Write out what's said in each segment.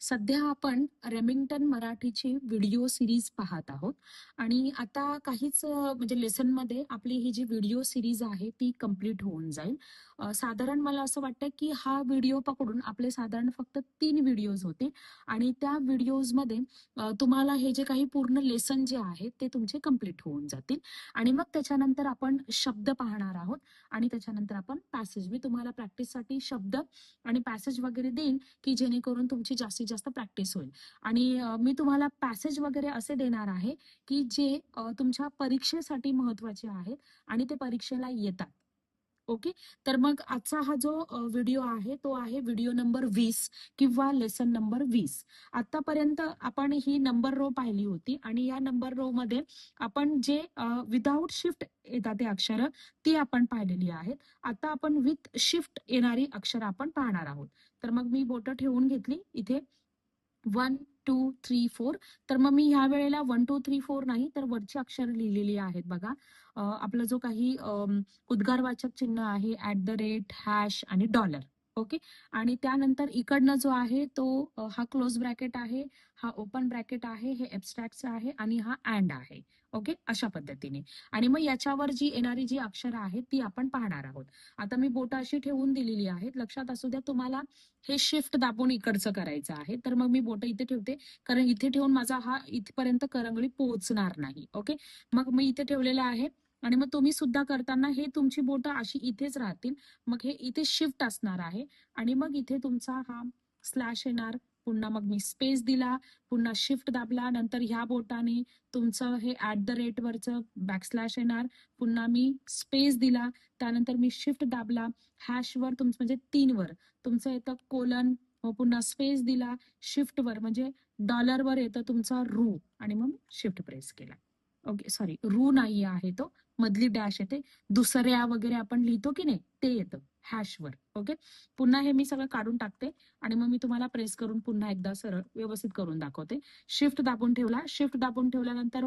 सध्या आपण रेमिंग्टन मराठीची व्हिडिओ सिरीज पाहत आहोत. आणि आता काहीच म्हणजे लेसनमध्ये आपली ही जी व्हिडिओ सिरीज आहे ती कंप्लीट होऊन जाईल. साधारण मला असं वाटतं की हा व्हिडिओ पकडून आपले साधारण फक्त तीन व्हिडिओज होते. आणि त्या व्हिडिओजमध्ये तुम्हाला हे जे काही पूर्ण लेसन जे आहे ते तुमचे कंप्लीट होऊन जातील. आणि मग त्याच्यानंतर आपण शब्द पाहणार आहोत. आणि त्याच्यानंतर आपण पॅसेज. मी तुम्हाला प्रॅक्टिससाठी शब्द आणि पॅसेज वगैरे देईन की जेणेकरून तुमची जास्तीत जास्त प्रॅक्टिस होईल. आणि मी तुम्हाला पॅसेज वगैरे असे देणार आहे की जे तुमच्या परीक्षेसाठी महत्त्वाचे आहेत आणि ते परीक्षेला येतात. ओके तर मग आजचा हा जो व्हिडिओ आहे तो आहे व्हिडिओ नंबर वीस किंवा लेसन नंबर वीस. आतापर्यंत आपण ही नंबर रो पाहिली होती आणि या नंबर रो मध्ये आपण जे विदाऊट शिफ्ट येतात ते अक्षर ती आपण पाहिलेली आहेत. आता आपण विथ शिफ्ट येणारी अक्षर आपण पाहणार आहोत. तर मग मी बोटं ठेवून घेतली. इथे वन टू थ्री फोर तर मग मी ह्या वेळेला वन टू थ्री फोर नाही तर वरची अक्षर लिहिलेली आहेत बघा. आपला जो काही उद्गारवाचक चिन्ह आहे ऍट द रेट हॅश आणि डॉलर ओके? आणि त्यानंतर इकडनं जो आहे तो हा क्लोज ब्रॅकेट आहे हा ओपन ब्रॅकेट आहे हे एबस्ट्रॅक्ट आहे आणि हा अँड आहे. ओके? अशा पद्धतीने. आणि मग याच्यावर जी येणारी जी अक्षरं आहेत ती आपण पाहणार आहोत. आता मी बोट अशी ठेवून दिलेली आहेत. लक्षात असू द्या तुम्हाला हे शिफ्ट दाबून इकडचं करायचं आहे. तर मग मी बोट इथे ठेवते. कारण इथे ठेवून माझा हा इथपर्यंत करंगळी पोहोचणार नाही. ओके? मग मी इथे ठेवलेला आहे. आणि मग तुम्ही सुद्धा करताना हे तुमची बोटं अशी इथेच राहतील. मग हे इथे शिफ्ट असणार आहे. आणि मग इथे तुमचा हा स्लॅश येणार. पुन्हा मग मी स्पेस दिला. पुन्हा शिफ्ट दाबला. नंतर ह्या बोटाने तुमचं हे ऍट द रेट वरचं बॅकस्लॅश येणार. पुन्हा मी स्पेस दिला. त्यानंतर मी शिफ्ट दाबला. हॅश वर तुमचं म्हणजे तीन वर. तुमचं येतं कोलन पुन्हा स्पेस दिला. शिफ्ट वर म्हणजे डॉलर वर येतं तुमचा रू आणि मग शिफ्ट प्रेस केला. ओके सॉरी रू नाही आहे तो. मधली डॅश येते. दुसऱ्या वगैरे आपण लिहितो की नाही ते येतं. हॅशवर ओके? पुन्हा हे मी सगळं काढून टाकते आणि मग मी तुम्हाला प्रेस करून पुन्हा एकदा सरळ व्यवस्थित करून दाखवते. शिफ्ट दाबून ठेवला. शिफ्ट दाबून ठेवल्यानंतर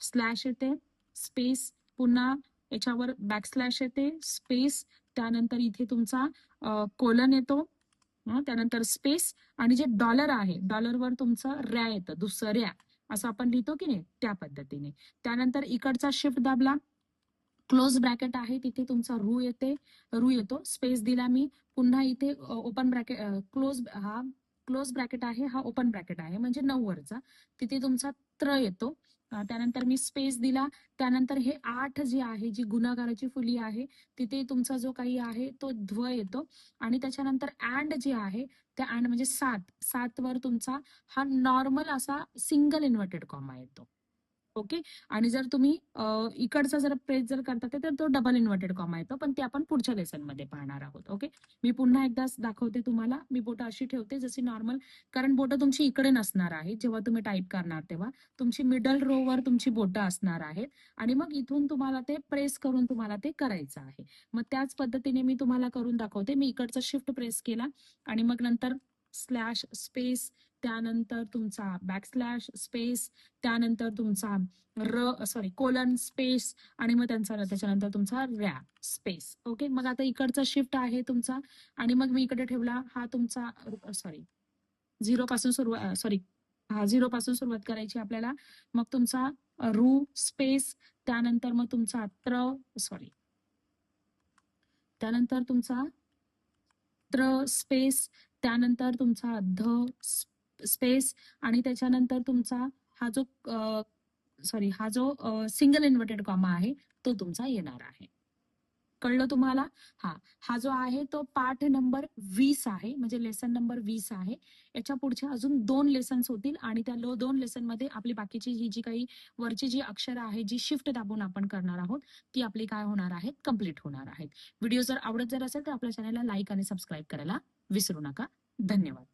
स्लॅश येते. स्पेस पुन्हा याच्यावर बॅक स्लॅश येते. स्पेस त्यानंतर इथे तुमचा कोलन येतो. त्यानंतर स्पेस आणि जे डॉलर आहे डॉलरवर तुमचं रॅ येतं. दुसऱ्या. असं आपण लिहितो की नाही त्या पद्धतीने. त्यानंतर इकडचा शिफ्ट दाबला. क्लोज ब्रॅकेट आहे तिथे तुमचा रू येते. रू येतो. स्पेस दिला मी. पुन्हा इथे ओपन ब्रॅकेट क्लोज हा क्लोज ब्रॅकेट आहे हा ओपन ब्रॅकेट आहे. म्हणजे नऊ वरचा तिथे तुमचा त्र येतो. त्यानंतर मी स्पेस दिला. त्यानंतर हे आठ जी आहे जी गुणाकाराची फुली आहे तिथे तुमचा जो काही आहे तो ध्व येतो. आणि त्याच्यानंतर अँड जे आहे त्या अँड म्हणजे सात. सात वर तुमचा हा नॉर्मल असा सिंगल इन्व्हर्टेड कॉमा येतो. ओके? आणि जर तुम्ही इकडचा जर प्रेस जर करता ते तर तो डबल इन्व्हर्टेड कॉमा येतो. पण ते आपण पुढच्या लेसनमध्ये पाहणार आहोत ओके? मी पुन्हा एकदा दाखवते तुम्हाला. मी बोट अशी ठेवते जशी नॉर्मल कारण बोट तुमची इकडे नसणार आहे जेव्हा तुम्ही टाईप करणार तेव्हा तुमची मिडल रो वर तुमची बोटं असणार आहेत. आणि मग इथून तुम्हाला ते प्रेस करून तुम्हाला ते करायचं आहे. मग त्याच पद्धतीने मी तुम्हाला करून दाखवते. मी इकडचा शिफ्ट प्रेस केला आणि मग नंतर स्लॅश स्पेस त्यानंतर तुमचा बॅकस्लॅश स्पेस त्यानंतर तुमचा र सॉरी कोलन स्पेस आणि मग त्यांचा त्याच्यानंतर तुमचा रॅ स्पेस ओके मग आता इकडचा शिफ्ट आहे तुमचा आणि मग मी इकडे ठेवला हा तुमचा सॉरी झिरो पासून सुरुवात सॉरी हा झिरो पासून सुरुवात करायची आपल्याला. मग तुमचा रू स्पेस त्यानंतर मग तुमचा त्र सॉरी त्यानंतर तुमचा त्र स्पेस त्यानंतर तुमचा अर्ध स्पेस आणि त्याच्यानंतर तुमचा हा जो सॉरी हा जो सिंगल इन्व्हर्टेड कॉमा आहे तो तुमचा येणार आहे. कळलं तुम्हाला? हा हा जो आहे तो पाठ नंबर वीस आहे म्हणजे लेसन नंबर वीस आहे. याच्या पुढच्या अजून दोन लेसन्स होतील आणि त्या लो दोन लेसनमध्ये आपली बाकीची ही जी काही वरची जी अक्षरं आहे जी शिफ्ट दाबून आपण करणार आहोत ती आपली काय होणार आहेत? कंप्लीट होणार आहेत. व्हिडिओ जर आवडत जर असेल तर आपल्या चॅनलला लाईक आणि सबस्क्राईब करायला विसरू नका. धन्यवाद.